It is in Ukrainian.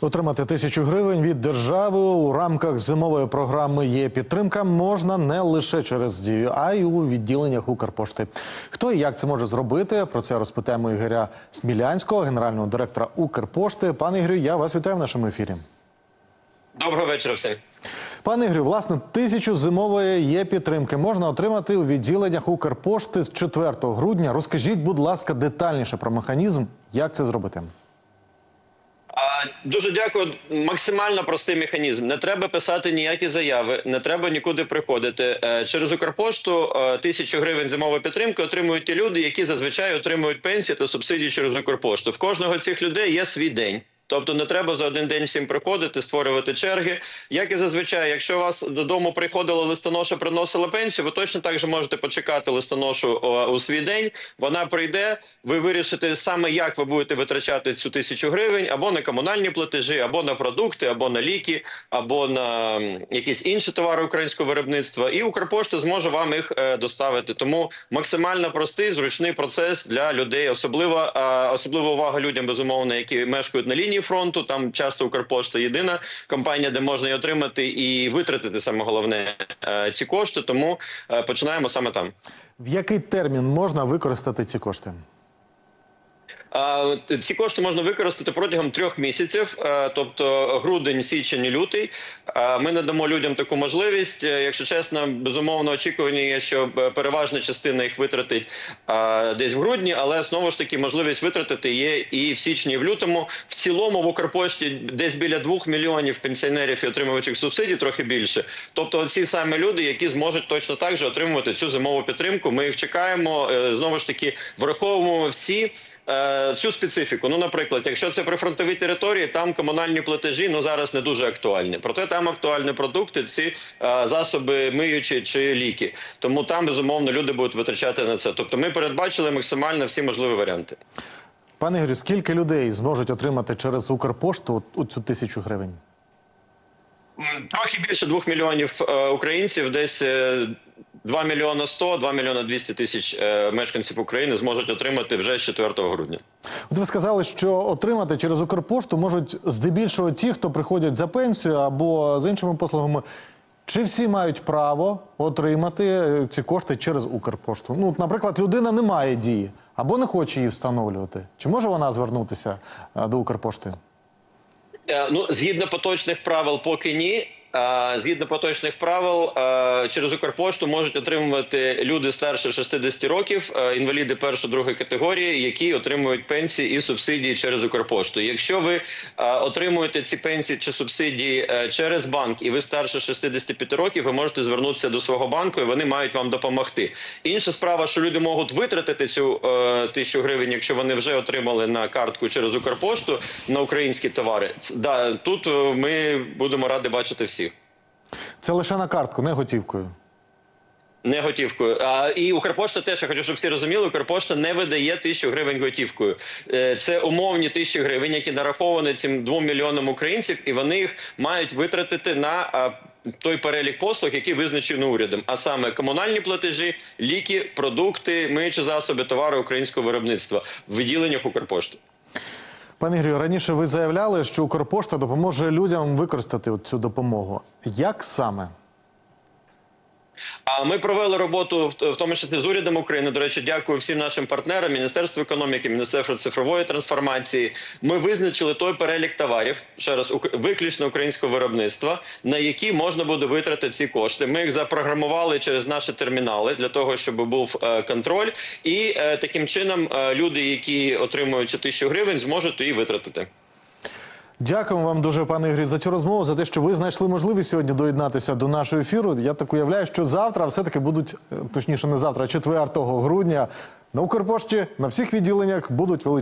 Отримати тисячу гривень від держави у рамках зимової програми є підтримка можна не лише через дію, а й у відділеннях Укрпошти. Хто і як це може зробити? Про це розпитаємо Ігоря Смілянського, генерального директора Укрпошти. Пане Ігорю, я вас вітаю в нашому ефірі. Доброго вечора всім. Пане Ігорю, власне, тисячу зимової є підтримки можна отримати у відділеннях Укрпошти з 4 грудня. Розкажіть, будь ласка, детальніше про механізм, як це зробити. Дуже дякую. Максимально простий механізм. Не треба писати ніякі заяви, не треба нікуди приходити. Е, Через Укрпошту е, тисячу гривень зимової підтримки отримують ті люди, які зазвичай отримують пенсії та субсидії через Укрпошту. В кожного цих людей є свій день. Тобто не треба за один день всім приходити, створювати черги. Як і зазвичай, якщо у вас додому приходила листоноша, приносила пенсію, ви точно так же можете почекати листоношу у свій день. Вона прийде, ви вирішите саме, як ви будете витрачати цю тисячу гривень, або на комунальні платежі, або на продукти, або на ліки, або на якісь інші товари українського виробництва. І Укрпошта зможе вам їх е, доставити. Тому максимально простий, зручний процес для людей. Особливо е, особлива увага людям, безумовно, які мешкають на лінії фронту. Там часто Укрпошта єдина компанія, де можна її отримати і витратити саме головне е, ці кошти. Тому е, починаємо саме там. В який термін можна використати ці кошти? Ці кошти можна використати протягом трьох місяців, е, тобто грудень, січень, і лютий. Ми надамо людям таку можливість. Е, Якщо чесно, безумовно очікування є, що е, переважна частина їх витратить десь в грудні, але знову ж таки можливість витратити є і в січні, і в лютому. В цілому в Укрпошті десь біля двох мільйонів пенсіонерів і отримувачів субсидій, трохи більше. Тобто, ці саме люди, які зможуть точно так же отримувати цю зимову підтримку. Ми їх чекаємо. Знову ж таки, враховуємо всі всю специфіку. Ну, наприклад, якщо це прифронтові території, там комунальні платежі ну зараз не дуже актуальні. Проте там актуальні продукти, ці е, засоби миючі чи ліки. Тому там безумовно люди будуть витрачати на це. Тобто, ми передбачили максимально всі можливі варіанти. Пане Ігорю, скільки людей зможуть отримати через Укрпошту цю тисячу гривень? Трохи більше двох мільйонів е, українців, десь е, 2 мільйона 100, 2 мільйона 200 тисяч е, мешканців України зможуть отримати вже з 4 грудня. От ви сказали, що отримати через Укрпошту можуть здебільшого ті, хто приходять за пенсію або з іншими послугами. Чи всі мають право отримати е, ці кошти через Укрпошту? Ну, наприклад, людина не має дії або не хоче її встановлювати. Чи може вона звернутися е, до Укрпошти? Ну, згідно поточних правил, поки ні. Згідно поточних правил, через Укрпошту можуть отримувати люди старше 60 років, інваліди першої другої категорії, які отримують пенсії і субсидії через Укрпошту. Якщо ви отримуєте ці пенсії чи субсидії е, через банк, і ви старше 65 років, ви можете звернутися до свого банку, і вони мають вам допомогти. Інша справа, що люди можуть витратити цю е, тисячу гривень, якщо вони вже отримали на картку через Укрпошту на українські товари. Тут е, ми будемо раді бачити всіх. Це лише на картку, не готівкою. Не готівкою. А і Укрпошта теж я хочу, щоб всі розуміли. Укрпошта не видає тисячу гривень готівкою. Е, Це умовні тисячі гривень, які нараховані цим двом мільйонам українців, і вони їх мають витратити на той перелік послуг, який визначений урядом, а саме комунальні платежі, ліки, продукти, миючі засоби, товари українського виробництва в відділеннях Укрпошти. Пане Ігорю, раніше ви заявляли, що Укрпошта допоможе людям використати цю допомогу. Як саме? Ми провели роботу в в тому числі з урядом України. До речі, дякую всім нашим партнерам, Міністерству економіки, Міністерству цифрової трансформації. Ми визначили той перелік товарів ще раз виключно українського виробництва, на які можна буде витратити ці кошти. Ми їх запрограмували через наші термінали для того, щоб був е, контроль, і е, таким чином е, люди, які отримують цю тисячу гривень, зможуть її витратити. Дякуємо вам дуже, пане Ігорі, за цю розмову, за те, що ви знайшли можливість сьогодні доєднатися до нашого ефіру. Я так уявляю, що завтра все-таки будуть, е, точніше, не завтра, а 4 грудня на Укрпошті на всіх відділеннях будуть величезні.